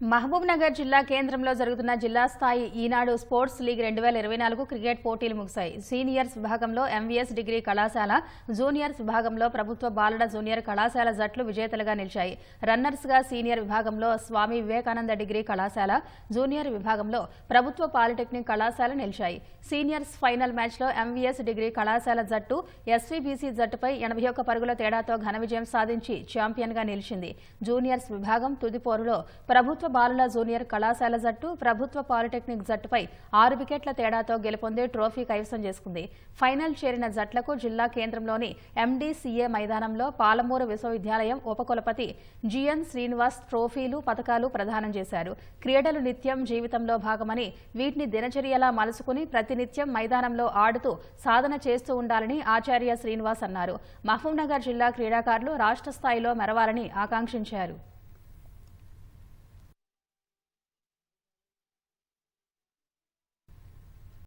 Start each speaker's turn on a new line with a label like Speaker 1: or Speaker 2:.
Speaker 1: మహబూబ్ నగర్ జిల్లా కేంద్రంలో జరుగుతున్న జిల్లా స్థాయి ఈనాడు స్పోర్ట్స్ లీగ్ రెండు వేల ఇరవై నాలుగు క్రికెట్ పోటీలు ముగిశాయి. సీనియర్స్ విభాగంలో ఎంవీఎస్ డిగ్రీ కళాశాల జూనియర్స్ విభాగంలో ప్రభుత్వ బాలడ జూనియర్ కళాశాల జట్లు విజేతలుగా నిలిచాయి. రన్నర్స్గా సీనియర్ విభాగంలో స్వామి వివేకానంద డిగ్రీ కళాశాల జూనియర్ విభాగంలో ప్రభుత్వ పాలిటెక్నిక్ కళాశాల నిలిచాయి. సీనియర్స్ ఫైనల్ మ్యాచ్లో ఎంవీఎస్ డిగ్రీ కళాశాల జట్టు ఎస్వీబీసీ జట్టుపై ఎనభై ఒక్క పరుగుల తేడాతో ఘన విజయం సాధించి ఛాంపియన్గా నిలిచింది. జూనియర్స్ విభాగం తుదిపోరులో ప్రభుత్వ ప్రభుత్వ బాలుల జూనియర్ కళాశాల జట్టు ప్రభుత్వ పాలిటెక్నిక్ జట్టుపై ఆరు వికెట్ల తేడాతో గెలుపొంది ట్రోఫీ కైవసం చేసుకుంది. ఫైనల్ చేరిన జట్లకు జిల్లా కేంద్రంలోని ఎండీసీఏ మైదానంలో పాలమూరు విశ్వవిద్యాలయం ఉపకులపతి జిఎన్ శ్రీనివాస్ ట్రోఫీలు పథకాలు ప్రదానం చేశారు. క్రీడలు నిత్యం జీవితంలో భాగమని వీటిని దినచర్యలా మలుసుకుని ప్రతినిత్యం మైదానంలో ఆడుతూ సాధన చేస్తూ ఉండాలని ఆచార్య శ్రీనివాస్ అన్నారు. మహబూబ్నగర్ జిల్లా క్రీడాకారులు రాష్ట్ర స్థాయిలో మెరవాలని ఆకాంక్షించారు.